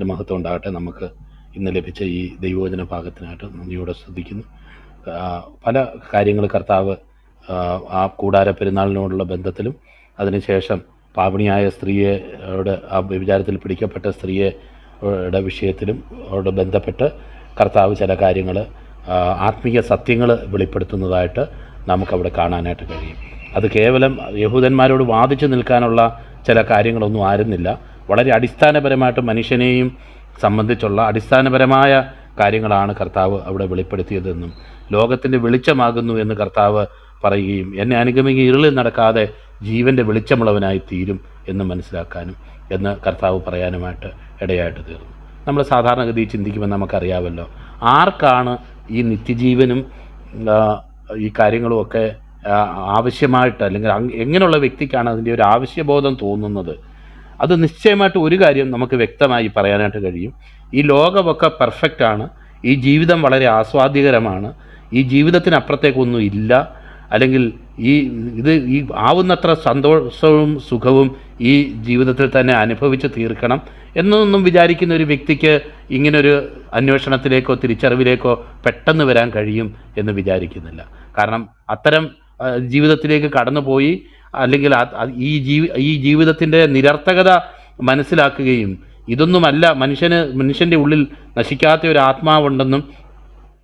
ദൈവനാമത്തിന് മഹത്വം ഉണ്ടാകട്ടെ. നമുക്ക് ഇന്ന് ലഭിച്ച ഈ ദൈവവചന ഭാഗത്തിനായിട്ട് നന്ദിയോടെ ശ്രദ്ധിക്കുന്നു. പല കാര്യങ്ങൾ കർത്താവ് ആ, കൂടാര പെരുന്നാളിനോടുള്ള ബന്ധത്തിലും അതിനുശേഷം പാപിണിയായ സ്ത്രീയെ യുടെ ആ വിചാരത്തിൽ പിടിക്കപ്പെട്ട സ്ത്രീയുടെ യുടെ വിഷയത്തിലും അവരോട് ബന്ധപ്പെട്ട് കർത്താവ് ചില കാര്യങ്ങൾ ആത്മീയ സത്യങ്ങൾ വെളിപ്പെടുത്തുന്നതായിട്ട് നമുക്കവിടെ കാണാനായിട്ട് കഴിയും. അത് കേവലം യഹൂദന്മാരോട് വാദിച്ചു നിൽക്കാനുള്ള ചില കാര്യങ്ങളൊന്നും ആയിരുന്നില്ല. വളരെ അടിസ്ഥാനപരമായിട്ട് മനുഷ്യനെയും സംബന്ധിച്ചുള്ള അടിസ്ഥാനപരമായ കാര്യങ്ങളാണ് കർത്താവ് അവിടെ വെളിപ്പെടുത്തിയതെന്നും ലോകത്തിന്റെ വെളിച്ചമാകുന്നു എന്ന് കർത്താവ് പറയുകയും എന്നെ അനുഗമിക്കുക ഇരുളിൽ നടക്കാതെ ജീവന്റെ വെളിച്ചമുള്ളവനായി തീരും എന്ന് മനസ്സിലാക്കാനും എന്ന് കർത്താവ് പറയാനുമായിട്ട് ഇടയായിട്ട് തീർന്നു. നമ്മൾ സാധാരണഗതി ചിന്തിക്കുമ്പോൾ നമുക്കറിയാമല്ലോ ആർക്കാണ് ഈ നിത്യജീവനും ഈ കാര്യങ്ങളുമൊക്കെ ആവശ്യമായിട്ട് അല്ലെങ്കിൽ എങ്ങനെയുള്ള വ്യക്തിക്കാണ് അതിന്റെ ഒരു ആവശ്യബോധം തോന്നുന്നത്? അത് നിശ്ചയമായിട്ട് ഒരു കാര്യം നമുക്ക് വ്യക്തമായി പറയാനായിട്ട് കഴിയും. ഈ ലോകമൊക്കെ പെർഫെക്റ്റ് ആണ്. ഈ ജീവിതം വളരെ ആസ്വാദ്യകരമാണ്. ഈ ജീവിതത്തിനപ്പുറത്തേക്കൊന്നും ഇല്ല. അല്ലെങ്കിൽ ഈ ഇത് ഈ ആവുന്നത്ര സന്തോഷവും സുഖവും ഈ ജീവിതത്തിൽ തന്നെ അനുഭവിച്ച് തീർക്കണം എന്നൊന്നും വിചാരിക്കുന്ന ഒരു വ്യക്തിക്ക് ഇങ്ങനൊരു അന്വേഷണത്തിലേക്കോ തിരിച്ചറിവിലേക്കോ പെട്ടെന്ന് വരാൻ കഴിയും എന്ന് വിചാരിക്കുന്നില്ല. കാരണം അത്തരം ജീവിതത്തിലേക്ക് കടന്നുപോയി അല്ലെങ്കിൽ ഈ ജീവി ഈ ജീവിതത്തിന്റെ നിരർത്ഥകത മനസ്സിലാക്കുകയും ഇതൊന്നുമല്ല മനുഷ്യന് മനുഷ്യന്റെ ഉള്ളിൽ നശിക്കാത്ത ഒരു ആത്മാവുണ്ടെന്നും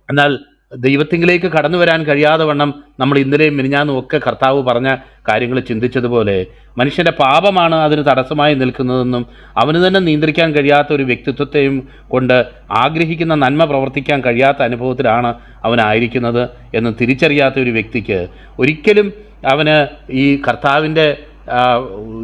എന്നാൽ ദൈവത്തിങ്കിലേക്ക് കടന്നു വരാൻ കഴിയാതെ വണ്ണം നമ്മൾ ഇന്നലെയും മിനിഞ്ഞാന്നും ഒക്കെ കർത്താവ് പറഞ്ഞ കാര്യങ്ങൾ ചിന്തിച്ചതുപോലെ മനുഷ്യന്റെ പാപമാണ് അതിന് തടസ്സമായി നിൽക്കുന്നതെന്നും അവന് തന്നെ നിയന്ത്രിക്കാൻ കഴിയാത്ത ഒരു വ്യക്തിത്വത്തെയും കൊണ്ട് ആഗ്രഹിക്കുന്ന നന്മ പ്രവർത്തിക്കാൻ കഴിയാത്ത അനുഭവത്തിലാണ് അവനായിരിക്കുന്നത് എന്ന് തിരിച്ചറിയാത്ത ഒരു വ്യക്തിക്ക് ഒരിക്കലും അവന് ഈ കർത്താവിന്റെ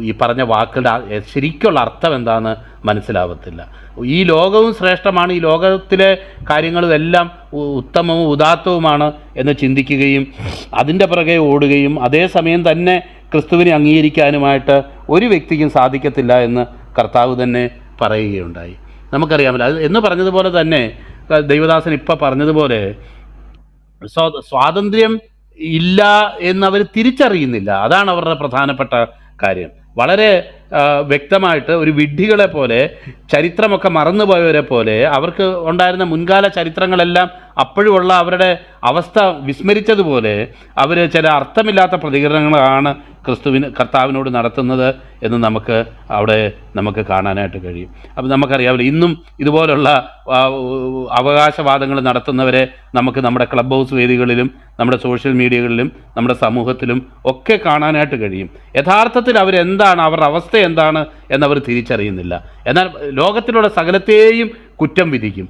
ഈ പറഞ്ഞ വാക്കുകളുടെ ശരിക്കുള്ള അർത്ഥം എന്താണെന്ന് മനസ്സിലാവത്തില്ല. ഈ ലോകവും ശ്രേഷ്ഠമാണ് ഈ ലോകത്തിലെ കാര്യങ്ങളും എല്ലാം ഉത്തമവും ഉദാത്തവുമാണ് എന്ന് ചിന്തിക്കുകയും അതിന്റെ പുറകെ ഓടുകയും അതേസമയം തന്നെ ക്രിസ്തുവിനെ അംഗീകരിക്കാനുമായിട്ട് ഒരു വ്യക്തിക്കും സാധിക്കത്തില്ല എന്ന് കർത്താവ് തന്നെ പറയുകയുണ്ടായി. നമുക്കറിയാമല്ലോ അത് എന്ന് പറഞ്ഞതുപോലെ തന്നെ ദൈവദാസൻ ഇപ്പം പറഞ്ഞതുപോലെ സ്വാതന്ത്ര്യം ഇല്ല എന്നവർ തിരിച്ചറിയുന്നില്ല. അതാണ് അവരുടെ പ്രധാനപ്പെട്ട കാര്യം. വളരെ വ്യക്തമായിട്ട് ഒരു വിഡ്ഢികളെ പോലെ ചരിത്രമൊക്കെ മറന്നുപോയവരെ പോലെ അവർക്ക് ഉണ്ടായിരുന്ന മുൻകാല ചരിത്രങ്ങളെല്ലാം അപ്പോഴുമുള്ള അവരുടെ അവസ്ഥ വിസ്മരിച്ചതുപോലെ അവർ ചില അർത്ഥമില്ലാത്ത പ്രതികരണങ്ങളാണ് ക്രിസ്തുവിന് കർത്താവിനോട് നടത്തുന്നത് എന്ന് നമുക്ക് അവിടെ നമുക്ക് കാണാനായിട്ട് കഴിയും. അപ്പം നമുക്കറിയാമല്ലോ ഇന്നും ഇതുപോലുള്ള അവകാശവാദങ്ങൾ നടത്തുന്നവരെ നമുക്ക് നമ്മുടെ ക്ലബ് ഹൗസ് വേദികളിലും നമ്മുടെ സോഷ്യൽ മീഡിയകളിലും നമ്മുടെ സമൂഹത്തിലും ഒക്കെ കാണാനായിട്ട് കഴിയും. യഥാർത്ഥത്തിൽ അവരെന്താണ് അവരുടെ അവസ്ഥ എന്താണ് എന്നവർ തിരിച്ചറിയുന്നില്ല. എന്നാൽ ലോകത്തിലുള്ള സകലത്തെയും കുറ്റം വിധിക്കും.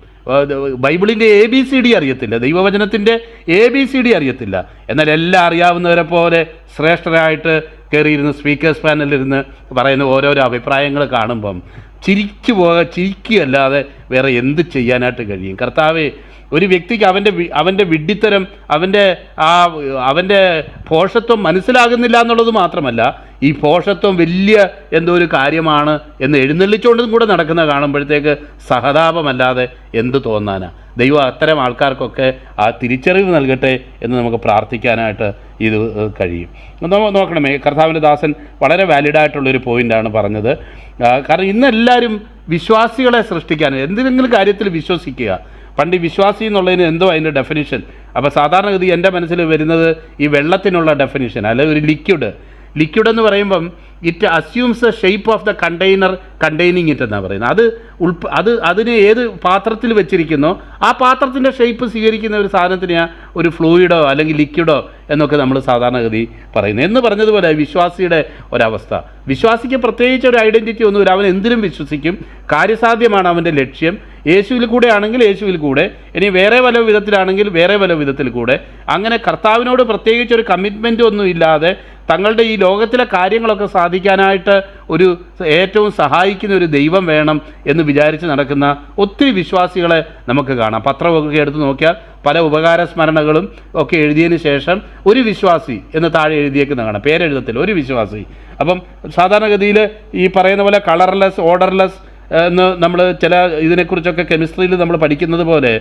ബൈബിളിന്റെ എ ബി സി ഡി അറിയത്തില്ല. ദൈവവചനത്തിന്റെ എ ബി സി ഡി അറിയത്തില്ല. എന്നാൽ എല്ലാം അറിയാവുന്നവരെ പോലെ ശ്രേഷ്ഠരായിട്ട് കയറിയിരുന്ന് സ്പീക്കേഴ്സ് പാനലിരുന്ന് പറയുന്ന ഓരോരോ അഭിപ്രായങ്ങൾ കാണുമ്പം ചിരിച്ചു പോക ചിരിക്കുകയല്ലാതെ വേറെ എന്ത് ചെയ്യാനായിട്ട് കഴിയും? കർത്താവെ ഒരു വ്യക്തിക്ക് അവന്റെ അവന്റെ വിഡ്ഢിത്തരം അവന്റെ ആ അവന്റെ പോഷത്വം മനസ്സിലാകുന്നില്ല എന്നുള്ളത് മാത്രമല്ല ഈ പോഷത്വം വലിയ എന്തോ ഒരു കാര്യമാണ് എന്ന് എഴുന്നള്ളിച്ചുകൊണ്ടും കൂടെ നടക്കുന്ന കാണുമ്പോഴത്തേക്ക് സഹതാപമല്ലാതെ എന്ത് തോന്നാനാ? ദൈവം അത്തരം ആൾക്കാർക്കൊക്കെ ആ തിരിച്ചറിവ് നൽകട്ടെ എന്ന് നമുക്ക് പ്രാർത്ഥിക്കാനായിട്ട് ഇത് കഴിയും. നോക്കണമേ കർത്താവിന്റെ ദാസൻ വളരെ വാലിഡായിട്ടുള്ളൊരു പോയിന്റാണ് പറഞ്ഞത്. കാരണം ഇന്ന് എല്ലാവരും വിശ്വാസികളെ സൃഷ്ടിക്കാൻ എന്തെങ്കിലും കാര്യത്തിൽ വിശ്വസിക്കുക. പണ്ട് വിശ്വാസി എന്നുള്ളതിന് എന്തോ അതിന്റെ ഡെഫിനിഷൻ അപ്പോൾ സാധാരണഗതി എന്റെ മനസ്സിൽ വരുന്നത് ഈ വെള്ളത്തിനുള്ള ഡെഫിനിഷൻ അല്ലെങ്കിൽ ഒരു ലിക്വിഡ് ലിക്വിഡ് എന്ന് പറയുമ്പം it assumes the shape of the container containing it എന്നാണ് പറയുന്നത്. അത് ഉൾപ്പ അത് അതിനെ ഏത് പാത്രത്തിൽ വെച്ചിരിക്കുന്നോ ആ പാത്രത്തിന്റെ ഷേപ്പ് സ്വീകരിക്കുന്ന ഒരു സാധനത്തിനെയാണ് ഒരു ഫ്ലൂയിഡോ അല്ലെങ്കിൽ ലിക്വിഡോ എന്നൊക്കെ നമ്മൾ സാധാരണഗതി പറയുന്നത്. എന്ന് പറഞ്ഞതുപോലെ വിശ്വാസിയുടെ ഒരവസ്ഥ. വിശ്വാസിക്ക് പ്രത്യേകിച്ച് ഒരു ഐഡന്റിറ്റി ഒന്നുമില്ല. അവൻ എന്തിനും വിശ്വസിക്കും. കാര്യസാധ്യമാണ് അവന്റെ ലക്ഷ്യം. യേശുവിൽ കൂടെ ആണെങ്കിൽ യേശുവിൽ കൂടെ ഇനി വേറെ വല്ല വിധത്തിലാണെങ്കിൽ വേറെ വല്ല വിധത്തിൽ കൂടെ. അങ്ങനെ കർത്താവിനോട് പ്രത്യേകിച്ച് ഒരു കമ്മിറ്റ്മെന്റ് ഒന്നും ഇല്ലാതെ തങ്ങളുടെ ഈ ലോകത്തിലെ കാര്യങ്ങളൊക്കെ സാധിക്കാനായിട്ട് ഒരു ഏറ്റവും സഹായിക്കുന്ന ഒരു ദൈവം വേണം എന്ന് വിചാരിച്ച് നടക്കുന്ന ഒത്തിരി വിശ്വാസികളെ നമുക്ക് കാണാം. പത്രമൊക്കെ എടുത്ത് നോക്കിയാൽ പല ഉപകാര സ്മരണകളും ഒക്കെ എഴുതിയതിന് ശേഷം ഒരു വിശ്വാസി എന്ന് താഴെ എഴുതിയേക്കുന്ന കാണാം പേരെഴുതത്തിൽ ഒരു വിശ്വാസി. അപ്പം സാധാരണഗതിയിൽ ഈ പറയുന്ന പോലെ കളർലെസ് ഓർഡർലെസ് എന്ന് നമ്മൾ ചില ഇതിനെക്കുറിച്ചൊക്കെ കെമിസ്ട്രിയിൽ നമ്മൾ പഠിക്കുന്നത് പോലെ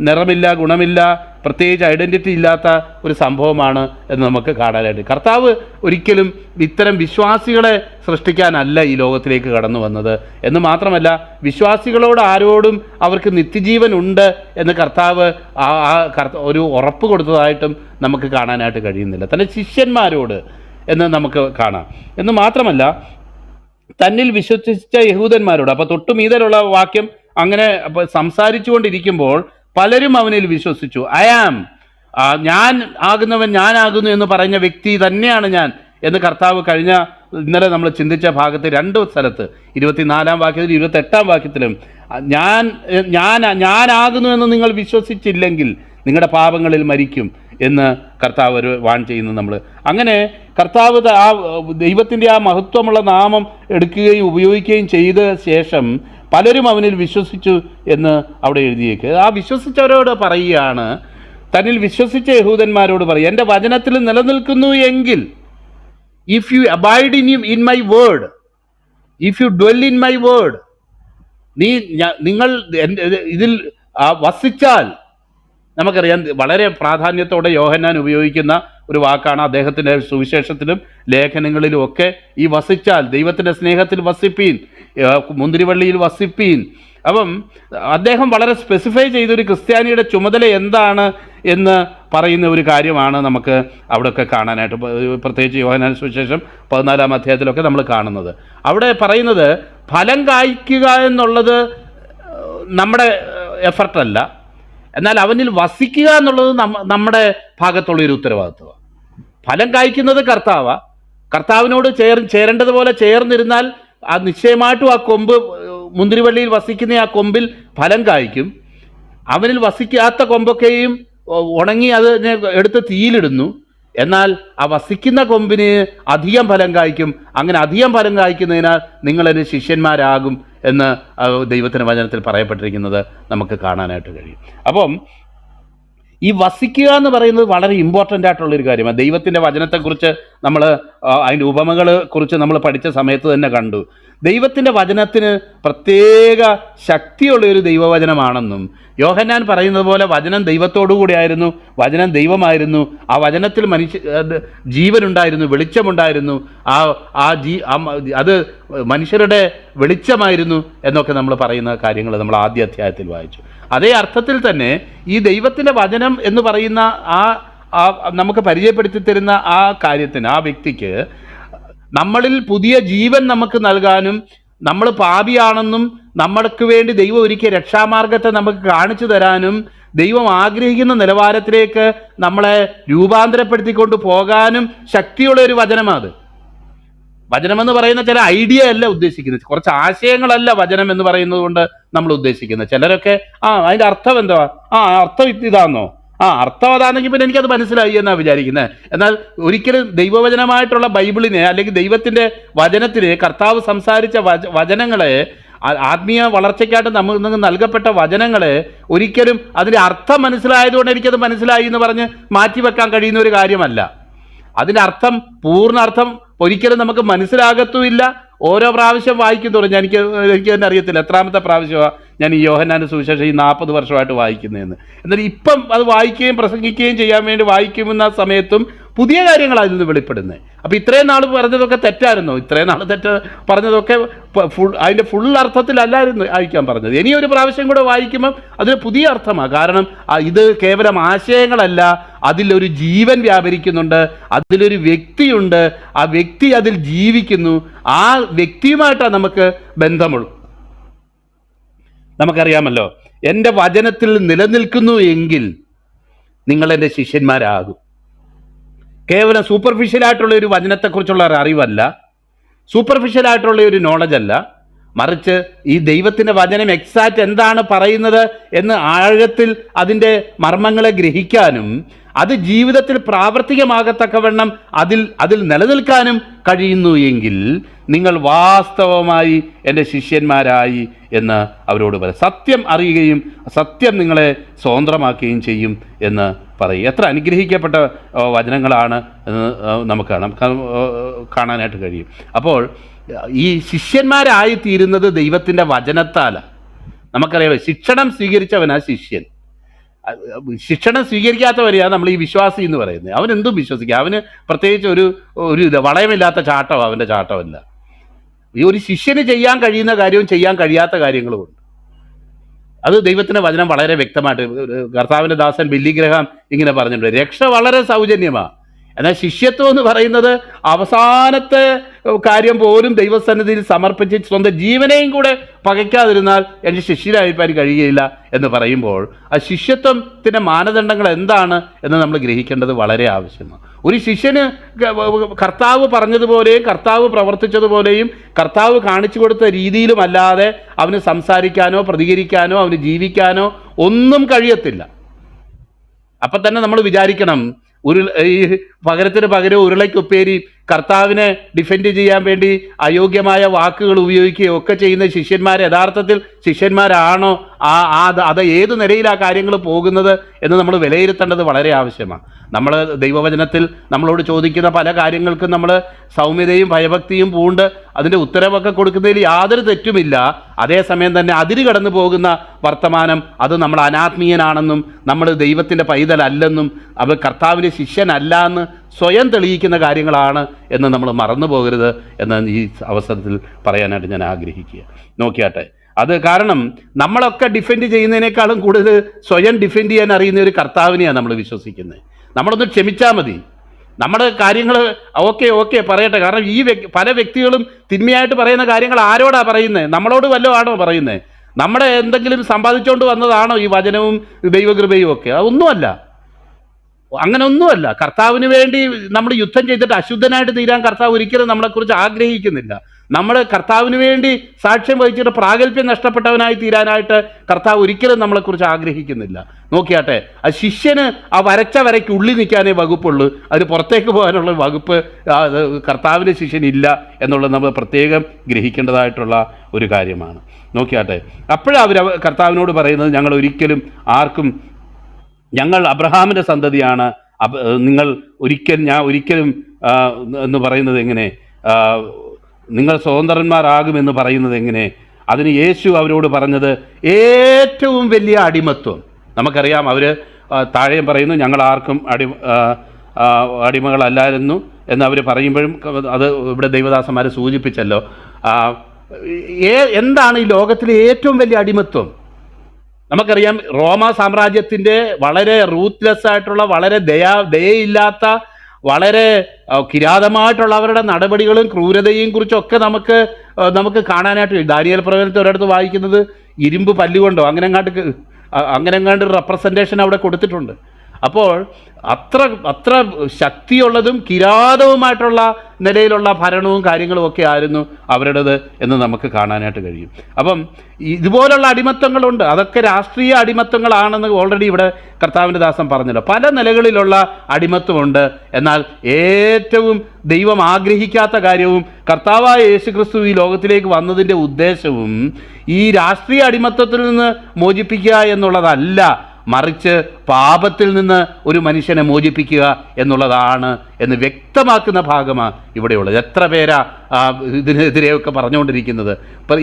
നിറമില്ല ഗുണമില്ല പ്രത്യേകിച്ച് ഐഡന്റിറ്റി ഇല്ലാത്ത ഒരു സംഭവമാണ് എന്ന് നമുക്ക് കാണാനായിട്ട്. കർത്താവ് ഒരിക്കലും ഇത്തരം വിശ്വാസികളെ സൃഷ്ടിക്കാനല്ല ഈ ലോകത്തിലേക്ക് കടന്നു വന്നത്. എന്ന് മാത്രമല്ല വിശ്വാസികളോട് ആരോടും അവർക്ക് നിത്യജീവൻ ഉണ്ട് എന്ന് കർത്താവ് ആ ഒരു ഉറപ്പ് കൊടുത്തതായിട്ടും നമുക്ക് കാണാനായിട്ട് കഴിയുന്നില്ല. തന്നെ ശിഷ്യന്മാരോട് എന്ന് നമുക്ക് കാണാം. എന്ന് മാത്രമല്ല തന്നിൽ വിശ്വസിച്ച യഹൂദന്മാരോട് അപ്പൊ തൊട്ടു മീതലുള്ള വാക്യം അങ്ങനെ സംസാരിച്ചുകൊണ്ടിരിക്കുമ്പോൾ പലരും അവനിൽ വിശ്വസിച്ചു. ഐ ആം ഞാൻ ആകുന്നവൻ ഞാനാകുന്നു എന്ന് പറഞ്ഞ വ്യക്തി തന്നെയാണ് ഞാൻ. എന്ന് കർത്താവ് കഴിഞ്ഞ ഇന്നലെ നമ്മൾ ചിന്തിച്ച ഭാഗത്ത് രണ്ട് സ്ഥലത്ത് ഇരുപത്തിനാലാം വാക്യത്തിലും ഇരുപത്തെട്ടാം വാക്യത്തിലും ഞാൻ ഞാൻ ഞാനാകുന്നു എന്ന് നിങ്ങൾ വിശ്വസിച്ചില്ലെങ്കിൽ നിങ്ങളുടെ പാപങ്ങളിൽ മരിക്കും എന്ന് കർത്താവ് ഒരു വാൺ ചെയ്യുന്നു നമ്മൾ അങ്ങനെ കർത്താവ് ആ ദൈവത്തിന്റെ ആ മഹത്വമുള്ള നാമം എടുക്കുകയും ഉപയോഗിക്കുകയും ചെയ്ത ശേഷം പലരും അവനിൽ വിശ്വസിച്ചു എന്ന് അവിടെ എഴുതിയേക്ക്. ആ വിശ്വസിച്ചവരോട് പറയുകയാണ് തന്നിൽ വിശ്വസിച്ച യഹൂദന്മാരോട് പറയും എന്റെ വചനത്തിൽ നിലനിൽക്കുന്നു എങ്കിൽ if you abide in in my word if you dwell in my word നീ നിങ്ങൾ ഇതിൽ വസിച്ചാൽ നമുക്കറിയാം വളരെ പ്രാധാന്യത്തോടെ യോഹന്നാൻ ഉപയോഗിക്കുന്ന ഒരു വാക്കാണ് അദ്ദേഹത്തിന്റെ സുവിശേഷത്തിലും ലേഖനങ്ങളിലും ഒക്കെ ഈ വസിച്ചാൽ ദൈവത്തിന്റെ സ്നേഹത്തിൽ വസിപ്പീൻ മുന്തിരിവള്ളിയിൽ വസിപ്പീൻ. അപ്പം അദ്ദേഹം വളരെ സ്പെസിഫൈ ചെയ്തൊരു ക്രിസ്ത്യാനിയുടെ ചുമതല എന്താണ് എന്ന് പറയുന്ന ഒരു കാര്യമാണ് നമുക്ക് അവിടെയൊക്കെ കാണാനായിട്ട്. പ്രത്യേകിച്ച് യോഹനാൻ സുവിശേഷം പതിനാലാം അധ്യായത്തിലൊക്കെ നമ്മൾ കാണുന്നത്. അവിടെ പറയുന്നത് ഫലം കായ്ക്കുക എന്നുള്ളത് നമ്മുടെ എഫർട്ടല്ല എന്നാൽ അവനിൽ വസിക്കുക എന്നുള്ളത് നമ്മ നമ്മുടെ ഭാഗത്തുള്ളൊരു ഉത്തരവാദിത്വമാണ്. ഫലം കായ്ക്കുന്നത് കർത്താവ. കർത്താവിനോട് ചേർ ചേരേണ്ടതുപോലെ ചേർന്നിരുന്നാൽ ആ നിശ്ചയമായിട്ടും ആ കൊമ്പ് മുന്തിരിവള്ളിയിൽ വസിക്കുന്ന ആ കൊമ്പിൽ ഫലം കായ്ക്കും. അവനിൽ വസിക്കാത്ത കൊമ്പൊക്കെയും ഉണങ്ങി അതിനെ എടുത്ത് തീയിലിടുന്നു. എന്നാൽ ആ വസിക്കുന്ന കൊമ്പിന് അധികം ഫലം കായ്ക്കും. അങ്ങനെ അധികം ഫലം കായ്ക്കുന്നതിനാൽ എന്റെ ശിഷ്യന്മാരാകും എന്ന് ദൈവത്തിന്റെ വചനത്തിൽ പറയപ്പെട്ടിരിക്കുന്നത് നമുക്ക് കാണാനായിട്ട് കഴിയും. അപ്പം ഈ വസിക്കുക എന്ന് പറയുന്നത് വളരെ ഇമ്പോർട്ടന്റ് ആയിട്ടുള്ളൊരു കാര്യമാണ് ദൈവത്തിന്റെ വചനത്തെക്കുറിച്ച് നമ്മൾ അതിന്റെ ഉപമകളെ കുറിച്ച് നമ്മൾ പഠിച്ച സമയത്ത് തന്നെ കണ്ടു. ദൈവത്തിന്റെ വചനത്തിന് പ്രത്യേക ശക്തിയുള്ള ഒരു ദൈവവചനമാണെന്നും യോഹന്നാൻ പറയുന്നത് പോലെ വചനം ദൈവത്തോടു കൂടിയായിരുന്നു വചനം ദൈവമായിരുന്നു. ആ വചനത്തിൽ മനുഷ്യ ജീവനുണ്ടായിരുന്നു വെളിച്ചമുണ്ടായിരുന്നു. ആ ആ ജീ അത് മനുഷ്യരുടെ വെളിച്ചമായിരുന്നു എന്നൊക്കെ നമ്മൾ പറയുന്ന കാര്യങ്ങൾ നമ്മൾ ആദ്യ അധ്യായത്തിൽ വായിച്ചു. അതേ അർത്ഥത്തിൽ തന്നെ ഈ ദൈവത്തിന്റെ വചനം എന്ന് പറയുന്ന ആ നമുക്ക് പരിചയപ്പെടുത്തി തരുന്ന ആ കാര്യത്തിന് ആ വ്യക്തിക്ക് നമ്മളിൽ പുതിയ ജീവൻ നമുക്ക് നൽകാനും നമ്മൾ പാപിയാണെന്നും നമ്മൾക്ക് വേണ്ടി ദൈവം ഒരുക്കിയ രക്ഷാമാർഗത്തെ നമുക്ക് കാണിച്ചു തരാനും ദൈവം ആഗ്രഹിക്കുന്ന നിലവാരത്തിലേക്ക് നമ്മളെ രൂപാന്തരപ്പെടുത്തിക്കൊണ്ട് പോകാനും ശക്തിയുള്ള ഒരു വചനമാണ് വചനമെന്ന് പറയുന്ന ചില ഐഡിയ അല്ല ഉദ്ദേശിക്കുന്നത്. കുറച്ച് ആശയങ്ങളല്ല വചനം എന്ന് പറയുന്നത് കൊണ്ട് നമ്മൾ ഉദ്ദേശിക്കുന്നത്. ചിലരൊക്കെ ആ അതിന്റെ അർത്ഥം എന്തുവാ? ആ അർത്ഥം ഇത് ഇതാന്നോ? ആ അർത്ഥം അതാണെങ്കിൽ പിന്നെ എനിക്കത് മനസ്സിലായി എന്നാണ് വിചാരിക്കുന്നത് എന്നാൽ ഒരിക്കലും ദൈവവചനമായിട്ടുള്ള ബൈബിളിനെ അല്ലെങ്കിൽ ദൈവത്തിന്റെ വചനത്തിന് കർത്താവ് സംസാരിച്ച വച വചനങ്ങളെ ആത്മീയ വളർച്ചയ്ക്കായിട്ട് നമുക്ക് നൽകപ്പെട്ട വചനങ്ങളെ ഒരിക്കലും അതിന്റെ അർത്ഥം മനസ്സിലായതുകൊണ്ട് എനിക്കത് മനസ്സിലായി എന്ന് പറഞ്ഞ് മാറ്റിവെക്കാൻ കഴിയുന്ന ഒരു കാര്യമല്ല. അതിന്റെ അർത്ഥം പൂർണ അർത്ഥം ഒരിക്കലും നമുക്ക് മനസ്സിലാകത്തുമില്ല. ഓരോ പ്രാവശ്യം വായിക്കും തോറും എനിക്ക് എനിക്ക് തന്നെ അറിയത്തില്ല. എത്രാമത്തെ പ്രാവശ്യമാണ് ഞാൻ ഈ യോഹനാൻ സുവിശേഷം ഈ നാൽപ്പത് വർഷമായിട്ട് വായിക്കുന്നതെന്ന്. എന്നാൽ ഇപ്പം അത് വായിക്കുകയും പ്രസംഗിക്കുകയും ചെയ്യാൻ വേണ്ടി വായിക്കുമെന്ന സമയത്തും പുതിയ കാര്യങ്ങൾ അതിൽ നിന്ന് വെളിപ്പെടുന്നത്. അപ്പോൾ ഇത്രയും നാൾ പറഞ്ഞതൊക്കെ തെറ്റായിരുന്നു? ഇത്രയും നാൾ തെറ്റ് പറഞ്ഞതൊക്കെ ഫുൾ അതിന്റെ ഫുൾ അർത്ഥത്തിലല്ലായിരുന്നു വായിക്കാൻ പറഞ്ഞത്. ഇനി ഒരു പ്രാവശ്യം കൂടെ വായിക്കുമ്പം അതിന് പുതിയ അർത്ഥമാണ്. കാരണം ഇത് കേവലം ആശയങ്ങളല്ല. അതിലൊരു ജീവൻ വ്യാപരിക്കുന്നുണ്ട്. അതിലൊരു വ്യക്തിയുണ്ട്. ആ വ്യക്തി അതിൽ ജീവിക്കുന്നു. ആ വ്യക്തിയുമായിട്ടാണ് നമുക്ക് ബന്ധമുള്ളൂ. നമുക്കറിയാമല്ലോ എന്റെ വചനത്തിൽ നിലനിൽക്കുന്നു എങ്കിൽ നിങ്ങൾ എന്റെ ശിഷ്യന്മാരാകും. കേവലം സൂപ്പർഫിഷ്യൽ ആയിട്ടുള്ള ഒരു വചനത്തെക്കുറിച്ചുള്ള ഒരു അറിവല്ല. സൂപ്പർഫിഷ്യൽ ആയിട്ടുള്ള ഒരു നോളജ് അല്ല. മറിച്ച് ഈ ദൈവത്തിന്റെ വചനം എക്സാക്റ്റ് എന്താണ് പറയുന്നത് എന്ന് ആഴത്തിൽ അതിന്റെ മർമ്മങ്ങളെ ഗ്രഹിക്കാനും അത് ജീവിതത്തിൽ പ്രാവർത്തികമാകത്തക്കവണ്ണം അതിൽ അതിൽ നിലനിൽക്കാനും കഴിയുന്നു എങ്കിൽ നിങ്ങൾ വാസ്തവമായി എന്റെ ശിഷ്യന്മാരായി എന്ന് അവരോട് പറയും സത്യം അറിയുകയും സത്യം നിങ്ങളെ സ്വതന്ത്രമാക്കുകയും ചെയ്യും എന്ന് പറയും. എത്ര അനുഗ്രഹിക്കപ്പെട്ട വചനങ്ങളാണ് എന്ന് നമുക്ക് കാണാനായിട്ട് കഴിയും. അപ്പോൾ ഈ ശിഷ്യന്മാരായി തീരുന്നത് ദൈവത്തിന്റെ വചനത്താലാണ്. നമുക്കറിയാം ശിക്ഷണം സ്വീകരിച്ചവനാ ശിഷ്യൻ. ശിക്ഷണം സ്വീകരിക്കാത്തവരെയാണ് നമ്മൾ ഈ വിശ്വാസി എന്ന് പറയുന്നത്. അവൻ എന്തും വിശ്വസിക്കുക അവന് പ്രത്യേകിച്ച് ഒരു ഒരു ഇത് വളയമില്ലാത്ത ചാട്ടം അവന്റെ ചാട്ടമല്ല. ഈ ഒരു ശിഷ്യന് ചെയ്യാൻ കഴിയുന്ന കാര്യവും ചെയ്യാൻ കഴിയാത്ത കാര്യങ്ങളും ഉണ്ട്. അത് ദൈവത്തിന്റെ വചനം വളരെ വ്യക്തമായിട്ട് കർത്താവിന്റെ ദാസൻ ബില്ലിഗ്രഹം ഇങ്ങനെ പറഞ്ഞിട്ടുണ്ട്. രക്ഷ വളരെ സൗജന്യമാണ് എന്നാൽ ശിഷ്യത്വം എന്ന് പറയുന്നത് അവസാനത്തെ കാര്യം പോലും ദൈവസന്നിധിയിൽ സമർപ്പിച്ച് സ്വന്തം ജീവനെയും കൂടെ പകയ്ക്കാതിരുന്നാൽ എന്റെ ശിഷ്യരായിരിക്കാൻ കഴിയുകയില്ല എന്ന് പറയുമ്പോൾ ആ ശിഷ്യത്വത്തിന്റെ മാനദണ്ഡങ്ങൾ എന്താണ് എന്ന് നമ്മൾ ഗ്രഹിക്കേണ്ടത് വളരെ ആവശ്യമാണ്. ഒരു ശിഷ്യന് കർത്താവ് പറഞ്ഞതുപോലെയും കർത്താവ് പ്രവർത്തിച്ചതുപോലെയും കർത്താവ് കാണിച്ചു കൊടുത്ത രീതിയിലും അല്ലാതെ അവന് സംസാരിക്കാനോ പ്രതികരിക്കാനോ അവന് ജീവിക്കാനോ ഒന്നും കഴിയത്തില്ല. അപ്പം തന്നെ നമ്മൾ വിചാരിക്കണം ഒരു ഈ പകരത്തിന് പകരം ഉരുളയ്ക്കുപ്പേരി കർത്താവിനെ ഡിഫെൻഡ് ചെയ്യാൻ വേണ്ടി അയോഗ്യമായ വാക്കുകൾ ഉപയോഗിക്കുകയോ ഒക്കെ ചെയ്യുന്ന ശിഷ്യന്മാർ യഥാർത്ഥത്തിൽ ശിഷ്യന്മാരാണോ? ആ ആ അത് ഏത് നിലയിൽ ആ കാര്യങ്ങൾ പോകുന്നത് എന്ന് നമ്മൾ വിലയിരുത്തേണ്ടത് വളരെ ആവശ്യമാണ്. നമ്മൾ ദൈവവചനത്തിൽ നമ്മളോട് ചോദിക്കുന്ന പല കാര്യങ്ങൾക്കും നമ്മൾ സൗമ്യതയും ഭയഭക്തിയും പൂണ്ട് അതിന്റെ ഉത്തരവൊക്കെ കൊടുക്കുന്നതിൽ യാതൊരു തെറ്റുമില്ല. അതേസമയം തന്നെ അതിര് കടന്നു പോകുന്ന വർത്തമാനം അത് നമ്മൾ അനാത്മീയനാണെന്നും നമ്മൾ ദൈവത്തിന്റെ പൈതലല്ലെന്നും അവ കർത്താവിന്റെ ശിഷ്യനല്ല എന്ന് സ്വയം തെളിയിക്കുന്ന കാര്യങ്ങളാണ് എന്ന് നമ്മൾ മറന്നു പോകരുത് എന്ന് ഈ അവസരത്തിൽ പറയാനായിട്ട് ഞാൻ ആഗ്രഹിക്കുക. നോക്കിയാട്ടെ. അത് കാരണം നമ്മളൊക്കെ ഡിഫെൻഡ് ചെയ്യുന്നതിനേക്കാളും കൂടുതൽ സ്വയം ഡിഫെൻഡ് ചെയ്യാൻ അറിയുന്ന ഒരു കർത്താവിനെയാണ് നമ്മൾ വിശ്വസിക്കുന്നത്. നമ്മളൊന്ന് ക്ഷമിച്ചാൽ മതി. നമ്മുടെ കാര്യങ്ങൾ ഓക്കെ ഓക്കെ പറയട്ടെ. കാരണം ഈ പല വ്യക്തികളും തിന്മയായിട്ട് പറയുന്ന കാര്യങ്ങൾ ആരോടാ പറയുന്നത് നമ്മളോട് വല്ലതും ആണോ പറയുന്നത് നമ്മുടെ എന്തെങ്കിലും സമ്പാദിച്ചുകൊണ്ട് വന്നതാണോ ഈ വചനവും ദൈവകൃപയും ഒക്കെ? അതൊന്നുമല്ല. അങ്ങനെ ഒന്നുമല്ല കർത്താവിന് വേണ്ടി നമ്മൾ യുദ്ധം ചെയ്തിട്ട് അശുദ്ധനായിട്ട് തീരാൻ കർത്താവ് ഒരിക്കലും നമ്മളെക്കുറിച്ച് ആഗ്രഹിക്കുന്നില്ല. നമ്മൾ കർത്താവിന് വേണ്ടി സാക്ഷ്യം വഹിച്ചിട്ട് പ്രാഗൽഭ്യം നഷ്ടപ്പെട്ടവനായി തീരാനായിട്ട് കർത്താവ് ഒരിക്കലും നമ്മളെക്കുറിച്ച് ആഗ്രഹിക്കുന്നില്ല. നോക്കിയാട്ടെ ആ ശിഷ്യന് ആ വരച്ച വരയ്ക്ക് ഉള്ളിൽ നിൽക്കാനേ വകുപ്പുള്ളൂ. അതിന് പുറത്തേക്ക് പോകാനുള്ള വകുപ്പ് കർത്താവിന്റെ ശിഷ്യനില്ല എന്നുള്ളത് നമ്മൾ പ്രത്യേകം ഗ്രഹിക്കേണ്ടതായിട്ടുള്ള ഒരു കാര്യമാണ്. നോക്കിയാട്ടെ അപ്പോഴാണ് അവർ കർത്താവിനോട് പറയുന്നത് ഞങ്ങൾ ഒരിക്കലും ആർക്കും ഞങ്ങൾ അബ്രഹാമിന്റെ സന്തതിയാണ്. നിങ്ങൾ ഒരിക്കൽ ഞാൻ ഒരിക്കലും എന്ന് പറയുന്നത് എങ്ങനെ? നിങ്ങൾ സ്വതന്ത്രന്മാരാകുമെന്ന് പറയുന്നത് എങ്ങനെ? അതിന് യേശു അവരോട് പറഞ്ഞത് ഏറ്റവും വലിയ അടിമത്വം. നമുക്കറിയാം അവർ താഴെയും പറയുന്നു ഞങ്ങൾ ആർക്കും അടി അടിമകളല്ലായിരുന്നു. എന്ന് പറയുമ്പോഴും അത് ഇവിടെ ദൈവദാസന്മാരെ സൂചിപ്പിച്ചല്ലോ. എന്താണ് ഈ ലോകത്തിലെ ഏറ്റവും വലിയ അടിമത്വം? നമുക്കറിയാം റോമ സാമ്രാജ്യത്തിന്റെ വളരെ റൂത്ത്ലെസ് ആയിട്ടുള്ള വളരെ ദയാ ദയയില്ലാത്ത വളരെ കിരാതമായിട്ടുള്ള അവരുടെ നടപടികളും ക്രൂരതയും കുറിച്ചൊക്കെ നമുക്ക് നമുക്ക് കാണാനായിട്ട് ദാനിയൽ പ്രവചനത്തെ ഒരിടത്ത് വായിക്കുന്നത് ഇരുമ്പ് പല്ലുകൊണ്ടോ അങ്ങനെ അങ്ങാണ്ട് അങ്ങനെ അങ്ങാണ്ട് റെപ്രസെന്റേഷൻ അവിടെ കൊടുത്തിട്ടുണ്ട്. അപ്പോൾ അത്ര അത്ര ശക്തിയുള്ളതും കിരാതവുമായിട്ടുള്ള നിലയിലുള്ള ഭരണവും കാര്യങ്ങളും ഒക്കെ ആയിരുന്നു അവരുടേത് എന്ന് നമുക്ക് കാണാനായിട്ട് കഴിയും. അപ്പം ഇതുപോലുള്ള അടിമത്തങ്ങളുണ്ട്. അതൊക്കെ രാഷ്ട്രീയ അടിമത്തങ്ങളാണെന്ന് ഓൾറെഡി ഇവിടെ കർത്താവിന്റെ ദാസം പറഞ്ഞല്ലോ. പല നിലകളിലുള്ള അടിമത്വമുണ്ട് എന്നാൽ ഏറ്റവും ദൈവം ആഗ്രഹിക്കാത്ത കാര്യവും കർത്താവായ യേശുക്രിസ്തു ഈ ലോകത്തിലേക്ക് വന്നതിന്റെ ഉദ്ദേശവും ഈ രാഷ്ട്രീയ അടിമത്തത്തിൽ നിന്ന് മോചിപ്പിക്കുക എന്നുള്ളതല്ല. മറിച്ച് പാപത്തിൽ നിന്ന് ഒരു മനുഷ്യനെ മോചിപ്പിക്കുക എന്നുള്ളതാണ് എന്ന് വ്യക്തമാക്കുന്ന ഭാഗമാണ് ഇവിടെയുള്ളത്. എത്ര പേരാ ഇതിനെതിരെയൊക്കെ പറഞ്ഞുകൊണ്ടിരിക്കുന്നത്.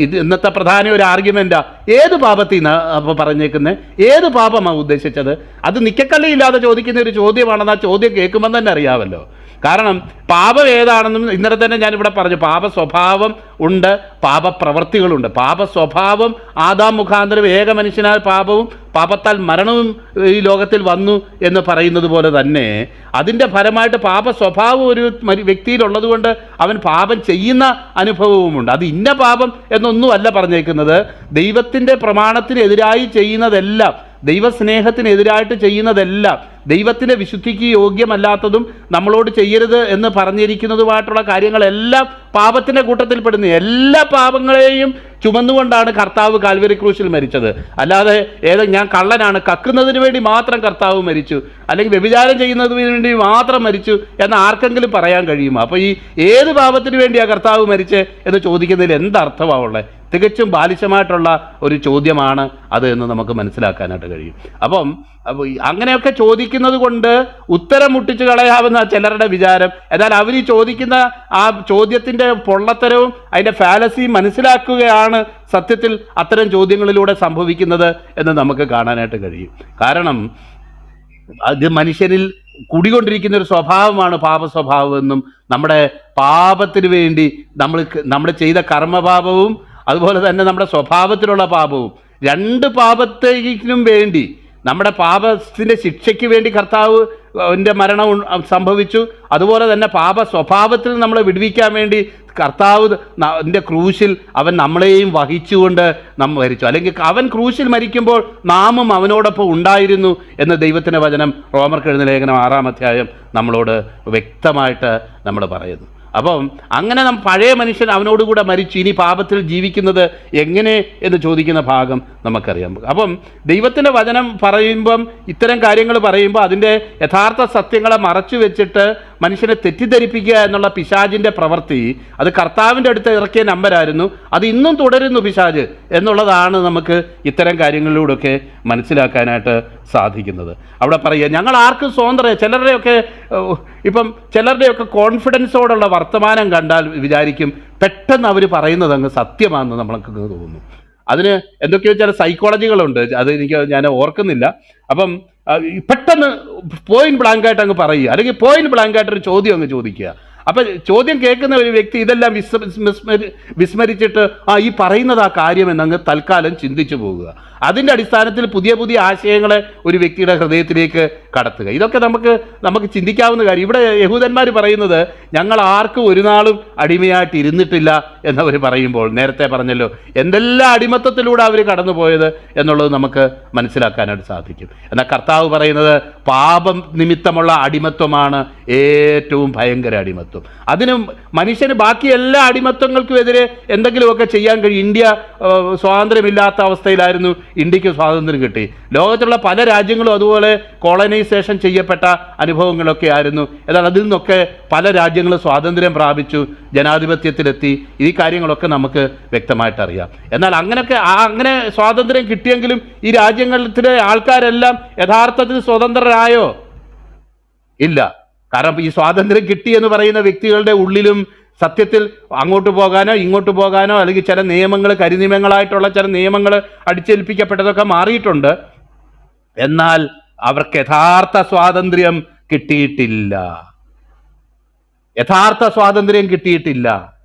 ഇത് ഇന്നത്തെ പ്രധാന ഒരു ആർഗ്യുമെന്റാണ് ഏത് പാപത്തിൽ നിന്ന് അപ്പോൾ പറഞ്ഞേക്കുന്നത് ഏത് പാപമാണ് ഉദ്ദേശിച്ചത്? അത് നിക്കക്കല്ലില്ലാതെ ചോദിക്കുന്ന ഒരു ചോദ്യമാണെന്ന് ആ ചോദ്യം കേൾക്കുമ്പോൾ തന്നെ അറിയാമല്ലോ കാരണം പാപം ഏതാണെന്നും ഇന്നലെ തന്നെ ഞാനിവിടെ പറഞ്ഞു. പാപ സ്വഭാവം ഉണ്ട് പാപപ്രവർത്തികളുണ്ട്. പാപ സ്വഭാവം ആദാം മുഖാന്തരം ഏക മനുഷ്യനാൽ പാപവും പാപത്താൽ മരണവും ഈ ലോകത്തിൽ വന്നു എന്ന് പറയുന്നത് പോലെ തന്നെ അതിന്റെ ഫലമായിട്ട് പാപ സ്വഭാവം ഒരു വ്യക്തിയിലുള്ളതുകൊണ്ട് വ്യക്തിയിലുള്ളത് കൊണ്ട് അവൻ പാപം ചെയ്യുന്ന അനുഭവവുമുണ്ട്. അത് ഇന്ന പാപം എന്നൊന്നുമല്ല പറഞ്ഞേക്കുന്നത്. ദൈവത്തിന്റെ പ്രമാണത്തിനെതിരായി ചെയ്യുന്നതെല്ലാം ദൈവസ്നേഹത്തിനെതിരായിട്ട് ചെയ്യുന്നതെല്ലാം ദൈവത്തിന്റെ വിശുദ്ധിക്ക് യോഗ്യമല്ലാത്തതും നമ്മളോട് ചെയ്യരുത് എന്ന് പറഞ്ഞിരിക്കുന്നതുമായിട്ടുള്ള കാര്യങ്ങളെല്ലാം പാപത്തിന്റെ കൂട്ടത്തിൽപ്പെടുന്നു എല്ലാ പാപങ്ങളെയും ചുമന്നുകൊണ്ടാണ് കർത്താവ് കാൽവരി ക്രൂശിൽ മരിച്ചത്. അല്ലാതെ ഏത് ഞാൻ കള്ളനാണ് കക്കുന്നതിന് വേണ്ടി മാത്രം കർത്താവ് മരിച്ചു. അല്ലെങ്കിൽ വ്യഭിചാരം ചെയ്യുന്നതിന് വേണ്ടി മാത്രം മരിച്ചു എന്ന് ആർക്കെങ്കിലും പറയാൻ കഴിയുമോ? അപ്പോൾ ഈ ഏത് പാപത്തിന് വേണ്ടിയാണ് കർത്താവ് മരിച്ചത് എന്ന് ചോദിക്കുന്നതിൽ എന്തർത്ഥമാണ് ഉള്ളത് തികച്ചും ബാലിശമായിട്ടുള്ള ഒരു ചോദ്യമാണ് അത് എന്ന് നമുക്ക് മനസ്സിലാക്കാനായിട്ട് കഴിയും. അപ്പം അപ്പൊ ഈ അങ്ങനെയൊക്കെ ചോദിക്കുന്നത് കൊണ്ട് ഉത്തരം മുട്ടിച്ച് കളയാവുന്ന ചിലരുടെ വിചാരം. എന്നാൽ അവർ ചോദിക്കുന്ന ആ ചോദ്യത്തിന്റെ പൊള്ളത്തരവും അതിന്റെ ഫാലസിയും മനസ്സിലാക്കുകയാണ് സത്യത്തിൽ അത്തരം ചോദ്യങ്ങളിലൂടെ സംഭവിക്കുന്നത് എന്ന് നമുക്ക് കാണാനായിട്ട് കഴിയും. കാരണം അത് മനുഷ്യരിൽ കുടികൊണ്ടിരിക്കുന്ന ഒരു സ്വഭാവമാണ് പാപ സ്വഭാവം എന്നും നമ്മുടെ പാപത്തിന് വേണ്ടി നമ്മൾ നമ്മൾ ചെയ്ത കർമ്മപാപവും അതുപോലെ തന്നെ നമ്മുടെ സ്വഭാവത്തിലുള്ള പാപവും. രണ്ട് പാപത്തേക്കിനും വേണ്ടി നമ്മുടെ പാപത്തിന്റെ ശിക്ഷയ്ക്ക് വേണ്ടി കർത്താവ് എന്റെ മരണം സംഭവിച്ചു. അതുപോലെ തന്നെ പാപ സ്വഭാവത്തിൽ നമ്മളെ വിടുവിക്കാൻ വേണ്ടി കർത്താവ് എന്റെ ക്രൂശിൽ അവൻ നമ്മളെയും വഹിച്ചുകൊണ്ട് നമ്മ മരിച്ചു. അല്ലെങ്കിൽ അവൻ ക്രൂശിൽ മരിക്കുമ്പോൾ നാമും അവനോടൊപ്പം ഉണ്ടായിരുന്നു എന്ന് ദൈവത്തിന്റെ വചനം റോമർക്ക് എഴുന്ന ലേഖനം ആറാം അധ്യായം നമ്മളോട് വ്യക്തമായിട്ട് നമ്മൾ പറയുന്നു. അപ്പം അങ്ങനെ നാം പഴയ മനുഷ്യൻ അവനോടുകൂടെ മരിച്ചു ഇനി പാപത്തിൽ ജീവിക്കുന്നത് എങ്ങനെ എന്ന് ചോദിക്കുന്ന ഭാഗം നമുക്കറിയാം അപ്പം ദൈവത്തിന്റെ വചനം പറയുമ്പം ഇത്തരം കാര്യങ്ങൾ പറയുമ്പോൾ അതിന്റെ യഥാർത്ഥ സത്യങ്ങളെ മറച്ചു വെച്ചിട്ട് മനുഷ്യനെ തെറ്റിദ്ധരിപ്പിക്കുക എന്നുള്ള പിശാജിന്റെ പ്രവൃത്തി അത് കർത്താവിന്റെ അടുത്ത് ഇറക്കിയ നമ്പരായിരുന്നു അത് ഇന്നും തുടരുന്നു പിശാജ് എന്നുള്ളതാണ് നമുക്ക് ഇത്തരം കാര്യങ്ങളിലൂടെയൊക്കെ മനസ്സിലാക്കാനായിട്ട് സാധിക്കുന്നത്. അവിടെ പറയുക ഞങ്ങൾ ആർക്കും സ്വതന്ത്രം ചിലരുടെയൊക്കെ ഇപ്പം ചിലരുടെയൊക്കെ കോൺഫിഡൻസോടുള്ള വർത്തമാനം കണ്ടാൽ വിചാരിക്കും പെട്ടെന്ന് അവർ പറയുന്നത് അങ്ങ് സത്യമാണെന്ന് നമ്മൾക്ക് തോന്നുന്നു അതിന് എന്തൊക്കെയോ ചില സൈക്കോളജികളുണ്ട് അത് എനിക്ക് ഞാൻ ഓർക്കുന്നില്ല. അപ്പം പെട്ടെന്ന് പോയിന്റ് ബ്ലാങ്ക് ആയിട്ട് അങ്ങ് പറയുക. അല്ലെങ്കിൽ പോയിന്റ് ബ്ലാങ്ക് ആയിട്ട് ഒരു ചോദ്യം അങ്ങ് ചോദിക്കുക. അപ്പൊ ചോദ്യം കേൾക്കുന്ന ഒരു വ്യക്തി ഇതെല്ലാം വിസ്മ വിസ്മരി വിസ്മരിച്ചിട്ട് ആ ഈ പറയുന്നത് ആ കാര്യം എന്നങ്ങ് തൽക്കാലം ചിന്തിച്ചു പോകുക അതിന്റെ അടിസ്ഥാനത്തിൽ പുതിയ പുതിയ ആശയങ്ങളെ ഒരു വ്യക്തിയുടെ ഹൃദയത്തിലേക്ക് കടത്തുക. ഇതൊക്കെ നമുക്ക് നമുക്ക് ചിന്തിക്കാവുന്ന കാര്യം. ഇവിടെ യഹൂദന്മാർ പറയുന്നത് ഞങ്ങൾ ആർക്കും ഒരു നാളും അടിമയായിട്ട് ഇരുന്നിട്ടില്ല എന്നവർ പറയുമ്പോൾ നേരത്തെ പറഞ്ഞല്ലോ എന്തെല്ലാം അടിമത്തത്തിലൂടെ അവർ കടന്നുപോയത് എന്നുള്ളത് നമുക്ക് മനസ്സിലാക്കാനായിട്ട് സാധിക്കും. എന്നാൽ കർത്താവ് പറയുന്നത് പാപം നിമിത്തമുള്ള അടിമത്വമാണ് ഏറ്റവും ഭയങ്കര അടിമത്വം. അതിനും മനുഷ്യന് ബാക്കി എല്ലാ അടിമത്വങ്ങൾക്കും എതിരെ എന്തെങ്കിലുമൊക്കെ ചെയ്യാൻ കഴിയും. ഇന്ത്യ സ്വാതന്ത്ര്യമില്ലാത്ത അവസ്ഥയിലായിരുന്നു. ഇന്ത്യയ്ക്ക് സ്വാതന്ത്ര്യം കിട്ടി. ലോകത്തുള്ള പല രാജ്യങ്ങളും അതുപോലെ കോളനൈസേഷൻ ചെയ്യപ്പെട്ട അനുഭവങ്ങളൊക്കെ ആയിരുന്നു. എന്നാൽ അതിൽ നിന്നൊക്കെ പല രാജ്യങ്ങളും സ്വാതന്ത്ര്യം പ്രാപിച്ചു ജനാധിപത്യത്തിലെത്തി. ഈ കാര്യങ്ങളൊക്കെ നമുക്ക് വ്യക്തമായിട്ട് അറിയാം. എന്നാൽ അങ്ങനെയൊക്കെ ആ അങ്ങനെ സ്വാതന്ത്ര്യം കിട്ടിയെങ്കിലും ഈ രാജ്യങ്ങളിലെ ആൾക്കാരെല്ലാം യഥാർത്ഥത്തിൽ സ്വതന്ത്രരായോ? ഇല്ല. കാരണം ഈ സ്വാതന്ത്ര്യം കിട്ടി എന്ന് പറയുന്ന വ്യക്തികളുടെ ഉള്ളിലും സത്യത്തിൽ അങ്ങോട്ട് പോകാനോ ഇങ്ങോട്ട് പോകാനോ അല്ലെങ്കിൽ ചില നിയമങ്ങൾ കരിനിയമങ്ങളായിട്ടുള്ള ചില നിയമങ്ങൾ അടിച്ചേൽപ്പിക്കപ്പെട്ടതൊക്കെ മാറിയിട്ടുണ്ട്. എന്നാൽ അവർക്ക് യഥാർത്ഥ സ്വാതന്ത്ര്യം കിട്ടിയിട്ടില്ല. യഥാർത്ഥ സ്വാതന്ത്ര്യം കിട്ടിയിട്ടില്ല.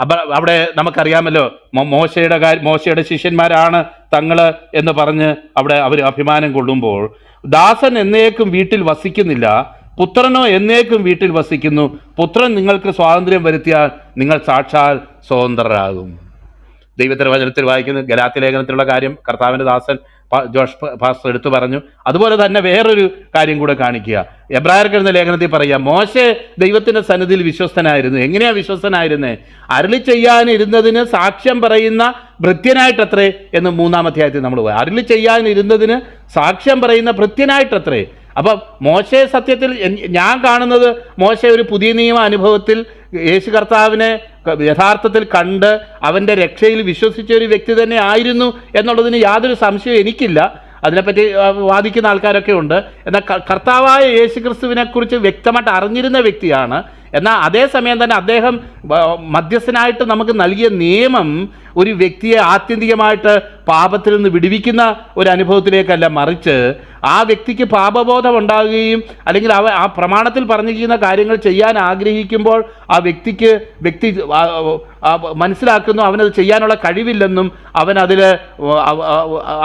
അപ്പൊ അവിടെ നമുക്കറിയാമല്ലോ മോശയുടെ കാര്യം മോശയുടെ ശിഷ്യന്മാരാണ് തങ്ങൾ എന്ന് പറഞ്ഞ് അവിടെ അവർ അഭിമാനം കൊള്ളുമ്പോൾ ദാസൻ എന്നേക്കും വീട്ടിൽ വസിക്കുന്നില്ല പുത്രനോ എന്നേക്കും വീട്ടിൽ വസിക്കുന്നു പുത്രൻ നിങ്ങൾക്ക് സ്വാതന്ത്ര്യം വരുത്തിയാൽ നിങ്ങൾ സാക്ഷാൽ സ്വതന്ത്രരാകും. ദൈവത്തിന്റെ വചനത്തിൽ വായിക്കുന്ന ഗലാത്തി ലേഖനത്തിലുള്ള കാര്യം കർത്താവിന്റെ ദാസൻ ജോഷ് പാസ്റ്റർ എടുത്തു പറഞ്ഞു. അതുപോലെ തന്നെ വേറൊരു കാര്യം കൂടെ കാണിക്കുക. എബ്രായർക്ക് ലേഖനത്തിൽ പറയുക മോശെ ദൈവത്തിന്റെ സന്നിധിയിൽ വിശ്വസ്തനായിരുന്നു. എങ്ങനെയാണ് വിശ്വസ്തനായിരുന്നേ? അരളി ചെയ്യാനിരുന്നതിന് സാക്ഷ്യം പറയുന്ന ഭൃത്യനായിട്ടത്രേ എന്ന് മൂന്നാം അധ്യായത്തിൽ നമ്മൾ പോയി അരളി ചെയ്യാനിരുന്നതിന് സാക്ഷ്യം പറയുന്ന ഭൃത്യനായിട്ടത്രേ. അപ്പം മോശയെ സത്യത്തിൽ ഞാൻ കാണുന്നത് മോശ ഒരു പുതിയ നിയമ അനുഭവത്തിൽ യേശു കർത്താവിനെ യഥാർത്ഥത്തിൽ കണ്ട് അവന്റെ രക്ഷയിൽ വിശ്വസിച്ച ഒരു വ്യക്തി തന്നെ ആയിരുന്നു എന്നുള്ളതിന് യാതൊരു സംശയവും എനിക്കില്ല. അതിനെപ്പറ്റി വാദിക്കുന്ന ആൾക്കാരൊക്കെ ഉണ്ട്. എന്നാൽ കർത്താവായ യേശു ക്രിസ്തുവിനെക്കുറിച്ച് വ്യക്തമായിട്ട് അറിഞ്ഞിരുന്ന വ്യക്തിയാണ് എന്നാൽ അതേസമയം തന്നെ അദ്ദേഹം മധ്യസ്ഥനായിട്ട് നമുക്ക് നൽകിയ നിയമം ഒരു വ്യക്തിയെ ആത്യന്തികമായിട്ട് പാപത്തിൽ നിന്ന് വിടുവിക്കുന്ന ഒരു അനുഭവത്തിലേക്കല്ല മറിച്ച് ആ വ്യക്തിക്ക് പാപബോധം ഉണ്ടാകുകയും അല്ലെങ്കിൽ അവ ആ പ്രമാണത്തിൽ പറഞ്ഞിരിക്കുന്ന കാര്യങ്ങൾ ചെയ്യാൻ ആഗ്രഹിക്കുമ്പോൾ ആ വ്യക്തിക്ക് വ്യക്തി മനസ്സിലാക്കുന്നു അവനത് ചെയ്യാനുള്ള കഴിവില്ലെന്നും അവൻ അതിൽ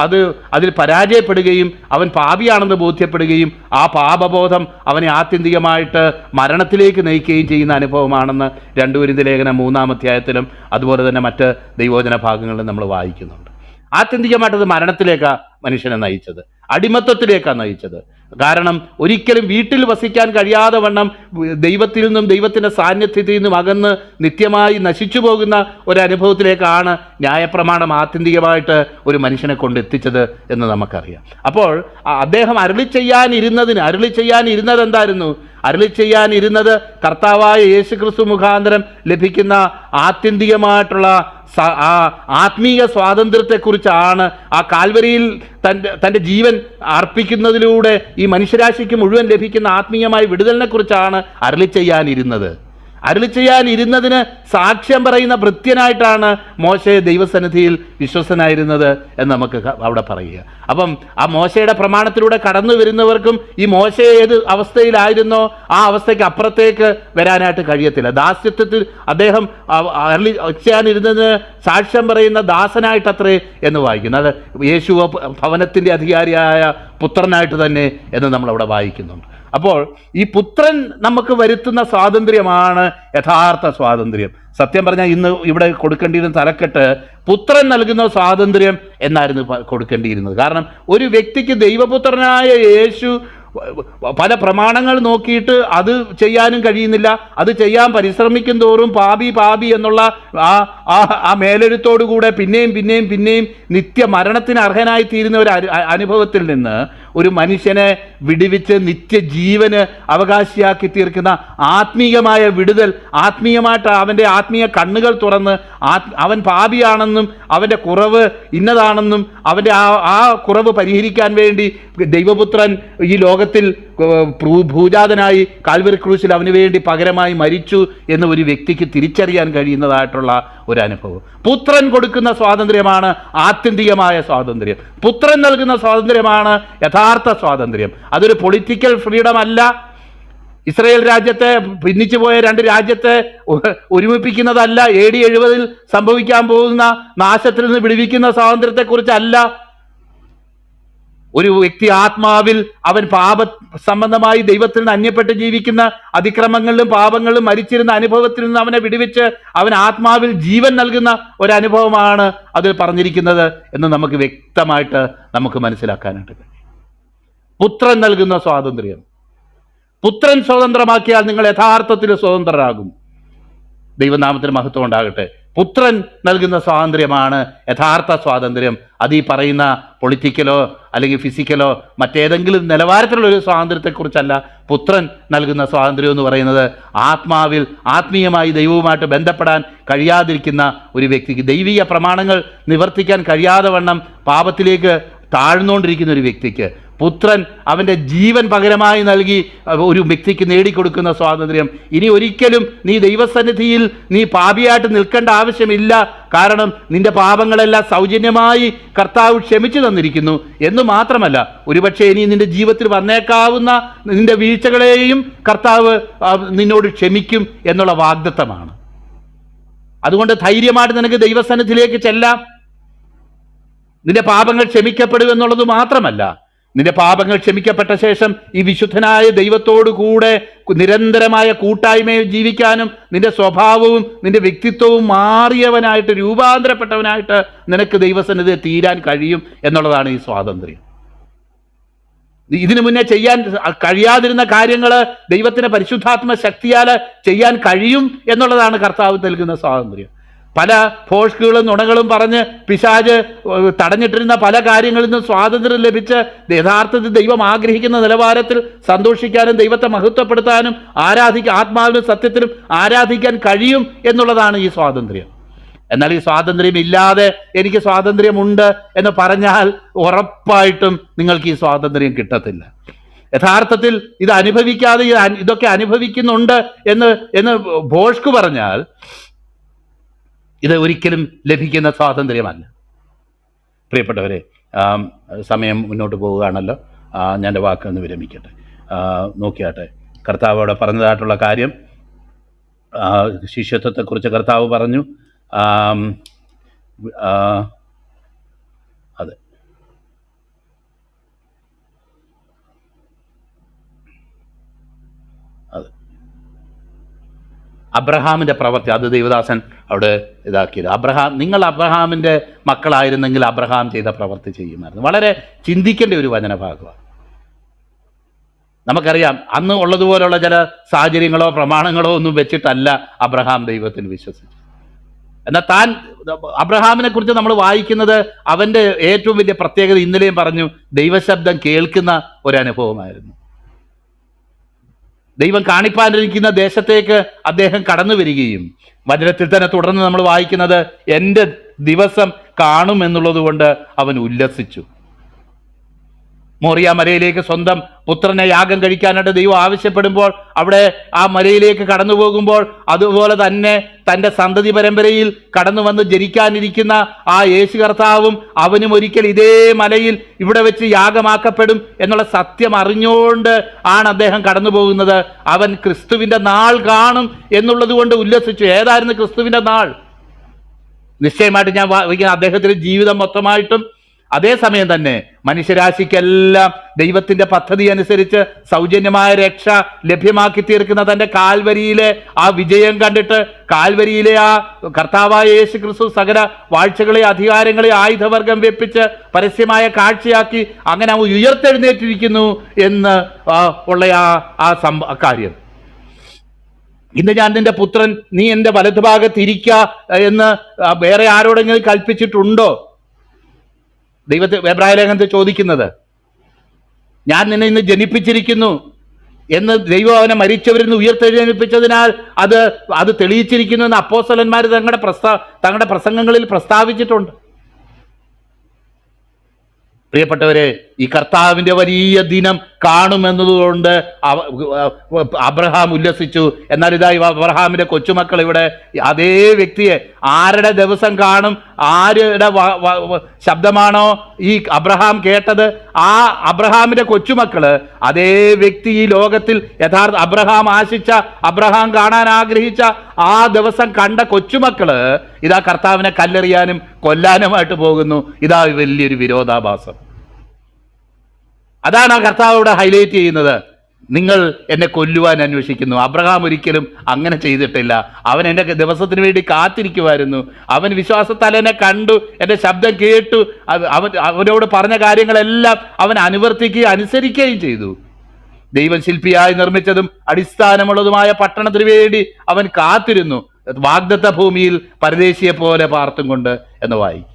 അത് അതിൽ പരാജയപ്പെടുകയും അവൻ പാപിയാണെന്ന് ബോധ്യപ്പെടുകയും ആ പാപബോധം അവനെ ആത്യന്തികമായിട്ട് മരണത്തിലേക്ക് നയിക്കുകയും ചെയ്യുന്ന അനുഭവമാണെന്ന് രണ്ടുപേരിന്ത ലേഖനം മൂന്നാം അധ്യായത്തിലും അതുപോലെ തന്നെ മറ്റ് ദൈവോചന ഭാഗങ്ങളിലും നമ്മൾ വായിക്കുന്നുണ്ട്. ആത്യന്തികമായിട്ടത് മരണത്തിലേക്കാണ് മനുഷ്യനെ നയിച്ചത്. അടിമത്വത്തിലേക്കാണ് നയിച്ചത്. കാരണം ഒരിക്കലും വീട്ടിൽ വസിക്കാൻ കഴിയാതെ വണ്ണം ദൈവത്തിൽ നിന്നും ദൈവത്തിന്റെ സാന്നിധ്യത്തിൽ നിന്നും അകന്ന് നിത്യമായി നശിച്ചു പോകുന്ന ഒരനുഭവത്തിലേക്കാണ് ന്യായപ്രമാണം ആത്യന്തികമായിട്ട് ഒരു മനുഷ്യനെ കൊണ്ട് എത്തിച്ചത് എന്ന് നമുക്കറിയാം. അപ്പോൾ അദ്ദേഹം അരുളി ചെയ്യാനിരുന്നതിന് അരുളി ചെയ്യാനിരുന്നത് എന്തായിരുന്നു അരുളി ചെയ്യാനിരുന്നത് കർത്താവായ യേശു ക്രിസ്തു മുഖാന്തരം ലഭിക്കുന്ന ആത്യന്തികമായിട്ടുള്ള ആത്മീയ സ്വാതന്ത്ര്യത്തെക്കുറിച്ചാണ് ആ കാൽവരിയിൽ തന്റെ തന്റെ ജീവൻ അർപ്പിക്കുന്നതിലൂടെ ഈ മനുഷ്യരാശിക്ക് മുഴുവൻ ലഭിക്കുന്ന ആത്മീയമായ വിടുതലിനെക്കുറിച്ചാണ് അരുളി ചെയ്യാനിരുന്നത്. അരുളി ചെയ്യാനിരുന്നതിന് സാക്ഷ്യം പറയുന്ന ഭൃത്യനായിട്ടാണ് മോശയെ ദൈവസന്നിധിയിൽ വിശ്വസനായിരുന്നത് എന്ന് നമുക്ക് അവിടെ പറയുക. അപ്പം ആ മോശയുടെ പ്രമാണത്തിലൂടെ കടന്നു വരുന്നവർക്കും ഈ മോശ ഏത് അവസ്ഥയിലായിരുന്നോ ആ അവസ്ഥയ്ക്ക് അപ്പുറത്തേക്ക് വരാനായിട്ട് കഴിയത്തില്ല. ദാസ്യത്വത്തിൽ അദ്ദേഹം അരുളി ചെയ്യാനിരുന്നതിന് സാക്ഷ്യം പറയുന്ന ദാസനായിട്ടത്രേ എന്ന് വായിക്കുന്നു. അത് യേശു ഭവനത്തിന്റെ അധികാരിയായ പുത്രനായിട്ട് തന്നെ എന്ന് നമ്മൾ അവിടെ വായിക്കുന്നുണ്ട്. അപ്പോൾ ഈ പുത്രൻ നമുക്ക് വരുത്തുന്ന സ്വാതന്ത്ര്യമാണ് യഥാർത്ഥ സ്വാതന്ത്ര്യം. സത്യം പറഞ്ഞാൽ ഇന്ന് ഇവിടെ കൊടുക്കേണ്ടിയിരുന്ന തലക്കെട്ട് പുത്രൻ നൽകുന്ന സ്വാതന്ത്ര്യം എന്നായിരുന്നു കൊടുക്കേണ്ടിയിരുന്നത്. കാരണം ഒരു വ്യക്തിക്ക് ദൈവപുത്രനായ യേശു പല പ്രമാണങ്ങൾ നോക്കിയിട്ട് അത് ചെയ്യാനും കഴിയുന്നില്ല. അത് ചെയ്യാൻ പരിശ്രമിക്കും തോറും പാപി പാപി എന്നുള്ള ആ ആ മേലെഴുത്തോടുകൂടെ പിന്നെയും പിന്നെയും പിന്നെയും നിത്യ മരണത്തിന് അർഹനായി തീരുന്ന ഒരു അനുഭവത്തിൽ നിന്ന് ഒരു മനുഷ്യനെ വിടുവിച്ച് നിത്യജീവന് അവകാശിയാക്കി തീർക്കുന്ന ആത്മീയമായ വിടുതൽ ആത്മീയമായിട്ട് അവന്റെ ആത്മീയ കണ്ണുകൾ തുറന്ന് അവൻ പാപിയാണെന്നും അവന്റെ കുറവ് ഇന്നതാണെന്നും അവന്റെ ആ ആ കുറവ് പരിഹരിക്കാൻ വേണ്ടി ദൈവപുത്രൻ ഈ ലോകത്തിൽ ഭൂജാതനായി കാൽവരി ക്രൂശിൽ അവന് വേണ്ടി പകരമായി മരിച്ചു എന്ന് ഒരു വ്യക്തിക്ക് തിരിച്ചറിയാൻ കഴിയുന്നതായിട്ടുള്ള ഒരു അനുഭവം. പുത്രൻ കൊടുക്കുന്ന സ്വാതന്ത്ര്യമാണ് ആത്യന്തികമായ സ്വാതന്ത്ര്യം. പുത്രൻ നൽകുന്ന സ്വാതന്ത്ര്യമാണ് യഥാർത്ഥ സ്വാതന്ത്ര്യം. അതൊരു പൊളിറ്റിക്കൽ ഫ്രീഡം അല്ല. ഇസ്രയേൽ രാജ്യത്തെ ഭിന്നിച്ചു പോയ രണ്ട് രാജ്യത്തെ ഒരുമിപ്പിക്കുന്നതല്ല. എ ഡി എഴുപതിൽ സംഭവിക്കാൻ പോകുന്ന നാശത്തിൽ നിന്ന് വിടുവിക്കുന്ന സ്വാതന്ത്ര്യത്തെക്കുറിച്ചല്ല ഒരു വ്യക്തി ആത്മാവിൽ അവൻ പാപ സംബന്ധമായി ദൈവത്തിൽ നിന്ന് അന്യപ്പെട്ട് ജീവിക്കുന്ന അതിക്രമങ്ങളിലും പാപങ്ങളിലും മരിച്ചിരുന്ന അനുഭവത്തിൽ നിന്ന് അവനെ വിടുവിച്ച് അവൻ ആത്മാവിൽ ജീവൻ നൽകുന്ന ഒരു അനുഭവമാണ് അതിൽ പറഞ്ഞിരിക്കുന്നത് എന്ന് നമുക്ക് വ്യക്തമായിട്ട് നമുക്ക് മനസ്സിലാക്കാനായിട്ട് കഴിയും. പുത്രൻ നൽകുന്ന സ്വാതന്ത്ര്യം. പുത്രൻ സ്വതന്ത്രമാക്കിയാൽ നിങ്ങൾ യഥാർത്ഥത്തിൽ സ്വതന്ത്രരാകും. ദൈവനാമത്തിന് മഹത്വം ഉണ്ടാകട്ടെ. പുത്രൻ നൽകുന്ന സ്വാതന്ത്ര്യമാണ് യഥാർത്ഥ സ്വാതന്ത്ര്യം. അത് ഈ പറയുന്ന പൊളിറ്റിക്കലോ അല്ലെങ്കിൽ ഫിസിക്കലോ മറ്റേതെങ്കിലും നിലവാരത്തിലുള്ള ഒരു സ്വാതന്ത്ര്യത്തെക്കുറിച്ചല്ല പുത്രൻ നൽകുന്ന സ്വാതന്ത്ര്യം എന്ന് പറയുന്നത്. ആത്മാവിൽ ആത്മീയമായി ദൈവവുമായിട്ട് ബന്ധപ്പെടാൻ കഴിയാതിരിക്കുന്ന ഒരു വ്യക്തിക്ക് ദൈവിക പ്രമാണങ്ങൾ നിവർത്തിക്കാൻ കഴിയാതെ വണ്ണം പാപത്തിലേക്ക് താഴ്ന്നുകൊണ്ടിരിക്കുന്ന ഒരു വ്യക്തിക്ക് പുത്രൻ അവന്റെ ജീവൻ പകരമായി നൽകി ഒരു വ്യക്തിക്ക് നേടിക്കൊടുക്കുന്ന സ്വാതന്ത്ര്യം. ഇനി ഒരിക്കലും നീ ദൈവസന്നിധിയിൽ നീ പാപിയായിട്ട് നിൽക്കേണ്ട ആവശ്യമില്ല. കാരണം നിന്റെ പാപങ്ങളെല്ലാം സൗജന്യമായി കർത്താവ് ക്ഷമിച്ചു തന്നിരിക്കുന്നു. എന്ന് മാത്രമല്ല ഒരുപക്ഷെ ഇനി നിന്റെ ജീവിതത്തിൽ വന്നേക്കാവുന്ന നിന്റെ വീഴ്ചകളെയും കർത്താവ് നിന്നോട് ക്ഷമിക്കും എന്നുള്ള വാഗ്ദത്തമാണ്. അതുകൊണ്ട് ധൈര്യമായിട്ട് നിനക്ക് ദൈവസന്നിധിയിലേക്ക് ചെല്ലാം. നിന്റെ പാപങ്ങൾ ക്ഷമിക്കപ്പെടും എന്നുള്ളത് മാത്രമല്ല നിന്റെ പാപങ്ങൾ ക്ഷമിക്കപ്പെട്ട ശേഷം ഈ വിശുദ്ധനായ ദൈവത്തോടു കൂടെ നിരന്തരമായ കൂട്ടായ്മയിൽ ജീവിക്കാനും നിന്റെ സ്വഭാവവും നിന്റെ വ്യക്തിത്വവും മാറിയവനായിട്ട് രൂപാന്തരപ്പെട്ടവനായിട്ട് നിനക്ക് ദൈവസന്നിധി തീരാൻ കഴിയും എന്നുള്ളതാണ് ഈ സ്വാതന്ത്ര്യം. ഇതിനു മുന്നേ ചെയ്യാൻ കഴിയാതിരുന്ന കാര്യങ്ങൾ ദൈവത്തിന് പരിശുദ്ധാത്മ ശക്തിയാൽ ചെയ്യാൻ കഴിയും എന്നുള്ളതാണ് കർത്താവ് നൽകുന്ന സ്വാതന്ത്ര്യം. പല ഫോഷ്കുകളും നുണകളും പറഞ്ഞ് പിശാജ് തടഞ്ഞിട്ടിരുന്ന പല കാര്യങ്ങളിൽ നിന്നും സ്വാതന്ത്ര്യം ലഭിച്ച് യഥാർത്ഥത്തിൽ ദൈവം ആഗ്രഹിക്കുന്ന നിലവാരത്തിൽ സന്തോഷിക്കാനും ദൈവത്തെ മഹത്വപ്പെടുത്താനും ആരാധിക്കാൻ ആത്മാവിനും സത്യത്തിലും ആരാധിക്കാൻ കഴിയും എന്നുള്ളതാണ് ഈ സ്വാതന്ത്ര്യം. എന്നാൽ ഈ സ്വാതന്ത്ര്യം ഇല്ലാതെ എനിക്ക് സ്വാതന്ത്ര്യമുണ്ട് എന്ന് പറഞ്ഞാൽ ഉറപ്പായിട്ടും നിങ്ങൾക്ക് ഈ സ്വാതന്ത്ര്യം കിട്ടത്തില്ല. യഥാർത്ഥത്തിൽ ഇത് അനുഭവിക്കാതെ ഇതൊക്കെ അനുഭവിക്കുന്നുണ്ട് എന്ന് എന്ന് ഭോഷ്കു പറഞ്ഞാൽ ഇത് ഒരിക്കലും ലഭിക്കുന്ന സ്വാതന്ത്ര്യമല്ല. പ്രിയപ്പെട്ടവരെ സമയം മുന്നോട്ട് പോവുകയാണല്ലോ. ഞാൻ വാക്കൊന്ന് വിരമിക്കട്ടെ. നോക്കിയാട്ടെ. കർത്താവ് അവിടെ പറഞ്ഞതായിട്ടുള്ള കാര്യം ശിഷ്യത്വത്തെക്കുറിച്ച് കർത്താവ് പറഞ്ഞു. അതെ. അതെ. അബ്രഹാമിന്റെ പ്രവൃത്തി അത് ദൈവദാസൻ അവിടെ ഇതാക്കിയത്. അബ്രഹാം നിങ്ങൾ അബ്രഹാമിന്റെ മക്കളായിരുന്നെങ്കിൽ അബ്രഹാം ചെയ്ത പ്രവൃത്തി ചെയ്യുമായിരുന്നു. വളരെ ചിന്തിക്കേണ്ട ഒരു വചനഭാഗമാണ്. നമുക്കറിയാം അന്ന് ഉള്ളതുപോലുള്ള ചില സാഹചര്യങ്ങളോ പ്രമാണങ്ങളോ ഒന്നും വെച്ചിട്ടല്ല അബ്രഹാം ദൈവത്തിൽ വിശ്വസിച്ചു എന്നാൽ താൻ അബ്രഹാമിനെ കുറിച്ച് നമ്മൾ വായിക്കുന്നത് അവന്റെ ഏറ്റവും വലിയ പ്രത്യേകത ഇന്നലെയും പറഞ്ഞു ദൈവശബ്ദം കേൾക്കുന്ന ഒരനുഭവമായിരുന്നു. ദൈവം കാണിപ്പാനിരിക്കുന്ന ദേശത്തേക്ക് അദ്ദേഹം കടന്നു വരികയും വചനത്തിൽ തന്നെ തുടർന്ന് നമ്മൾ വായിക്കുന്നത് എന്റെ ദിവസം കാണും എന്നുള്ളത് കൊണ്ട് അവൻ ഉല്ലസിച്ചു. മോറിയ മലയിലേക്ക് സ്വന്തം പുത്രനെ യാഗം കഴിക്കാനായിട്ട് ദൈവം ആവശ്യപ്പെടുമ്പോൾ അവിടെ ആ മലയിലേക്ക് കടന്നു പോകുമ്പോൾ അതുപോലെ തന്നെ തന്റെ സന്തതി പരമ്പരയിൽ കടന്നു വന്ന് ജനിക്കാനിരിക്കുന്ന ആ യേശു കർത്താവും അവനും ഒരിക്കൽ ഇതേ മലയിൽ ഇവിടെ വെച്ച് യാഗമാക്കപ്പെടും എന്നുള്ള സത്യം അറിഞ്ഞുകൊണ്ട് ആണ് അദ്ദേഹം കടന്നു പോകുന്നത്. അവൻ ക്രിസ്തുവിന്റെ നാൾ കാണും എന്നുള്ളത് കൊണ്ട് ഉല്ലസിച്ചു. ഏതായിരുന്നു ക്രിസ്തുവിന്റെ നാൾ? നിശ്ചയമായിട്ട് ഞാൻ അദ്ദേഹത്തിന്റെ ജീവിതം മൊത്തമായിട്ടും അതേസമയം തന്നെ മനുഷ്യരാശിക്കെല്ലാം ദൈവത്തിന്റെ പദ്ധതി അനുസരിച്ച് സൗജന്യമായ രക്ഷ ലഭ്യമാക്കി തീർക്കുന്ന തന്റെ കാൽവരിയിലെ ആ വിജയം കണ്ടിട്ട് കാൽവരിയിലെ ആ കർത്താവായ യേശു ക്രിസ്തു സകല വാഴ്ചകളെ അധികാരങ്ങളെ ആയുധവർഗം വെപ്പിച്ച് പരസ്യമായ കാഴ്ചയാക്കി അങ്ങനെ ഉയർത്തെഴുന്നേറ്റിരിക്കുന്നു എന്ന് ഉള്ള ആ ആ സംഭ കാര്യം. ഇന്ന് ഞാൻ നിന്റെ പുത്രൻ നീ എന്റെ വലതുഭാഗത്ത് ഇരിക്ക എന്ന് വേറെ ആരോടെങ്കിലും കൽപ്പിച്ചിട്ടുണ്ടോ? ദൈവത്തെ എബ്രായ ലേഖനത്തെ ചോദിക്കുന്നത് ഞാൻ നിന്നെ ഇന്ന് ജനിപ്പിച്ചിരിക്കുന്നു എന്ന് ദൈവം അവനെ മരിച്ചവരിൽ നിന്ന് ഉയർത്തെഴുന്നേൽപ്പിച്ചതിനാൽ അത് അത് തെളിയിച്ചിരിക്കുന്നു എന്ന് അപ്പോസലന്മാർ തങ്ങളുടെ പ്രസ്താ തങ്ങളുടെ പ്രസംഗങ്ങളിൽ പ്രസ്താവിച്ചിട്ടുണ്ട്. പ്രിയപ്പെട്ടവരെ ഈ കർത്താവിന്റെ വലിയ ദിനം കാണുമെന്നതുകൊണ്ട് അബ്രഹാം ഉല്ലസിച്ചു. എന്നാൽ ഇതായി അബ്രഹാമിന്റെ കൊച്ചുമക്കൾ ഇവിടെ അതേ വ്യക്തിയെ ആരുടെ ദിവസം കാണും? ആരുടെ ശബ്ദമാണോ ഈ അബ്രഹാം കേട്ടത്? ആ അബ്രഹാമിന്റെ കൊച്ചുമക്കൾ അതേ വ്യക്തി ഈ ലോകത്തിൽ യഥാർത്ഥ അബ്രഹാം ആശിച്ച അബ്രഹാം കാണാൻ ആഗ്രഹിച്ച ആ ദിവസം കണ്ട കൊച്ചുമക്കൾ ഇതാ കർത്താവിനെ കല്ലെറിയാനും കൊല്ലാനുമായിട്ട് പോകുന്നു. ഇതാ വലിയൊരു വിരോധാഭാസം. അതാണ് ആ കർത്താവ് ഇവിടെ ഹൈലൈറ്റ് ചെയ്യുന്നത്. നിങ്ങൾ എന്നെ കൊല്ലുവാൻ അന്വേഷിക്കുന്നു. അബ്രഹാം ഒരിക്കലും അങ്ങനെ ചെയ്തിട്ടില്ല. അവൻ എന്റെ ദിവസത്തിന് വേണ്ടി കാത്തിരിക്കുമായിരുന്നു അവൻ വിശ്വാസത്താൽ എന്നെ കണ്ടു എന്റെ ശബ്ദം കേട്ടു. അവ- അവൻ അവനോട് പറഞ്ഞ കാര്യങ്ങളെല്ലാം അവൻ അനുവർത്തിക്കുകയും അനുസരിക്കുകയും ചെയ്തു. ദൈവം ശില്പിയായി നിർമ്മിച്ചതും അടിസ്ഥാനമുള്ളതുമായ പട്ടണത്തിന് വേണ്ടി അവൻ കാത്തിരുന്നു. വാഗ്ദത്ത ഭൂമിയിൽ പരദേശിയെ പോലെ പാർത്തും കൊണ്ട് എന്ന് വായിക്കും.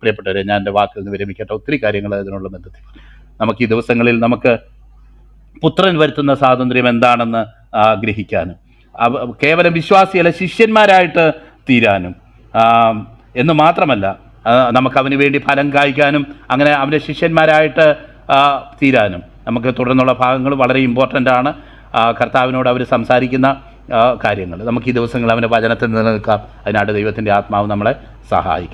പ്രിയപ്പെട്ടവരെ ഞാൻ എന്റെ വാക്കിൽ നിന്ന് വിരമിക്കട്ടെ. ഒത്തിരി കാര്യങ്ങൾ അതിനുള്ള ബന്ധത്തിൽ. നമുക്ക് ഈ ദിവസങ്ങളിൽ നമുക്ക് പുത്രൻ വരുത്തുന്ന സ്വാതന്ത്ര്യം എന്താണെന്ന് ആഗ്രഹിക്കാനും കേവലം വിശ്വാസിയല്ല ശിഷ്യന്മാരായിട്ട് തീരാനും. എന്ന് മാത്രമല്ല നമുക്ക് അവന് വേണ്ടി ഫലം കായ്ക്കാനും അങ്ങനെ അവന്റെ ശിഷ്യന്മാരായിട്ട് തീരാനും. നമുക്ക് തുടർന്നുള്ള ഭാഗങ്ങൾ വളരെ ഇമ്പോർട്ടന്റ് ആണ്. കർത്താവിനോട് അവർ സംസാരിക്കുന്ന കാര്യങ്ങൾ. നമുക്ക് ഈ ദിവസങ്ങൾ അവന്റെ വചനത്തിൽ നിലനിൽക്കാം. അതിനായിട്ട് ദൈവത്തിന്റെ ആത്മാവ് നമ്മളെ സഹായിക്കും.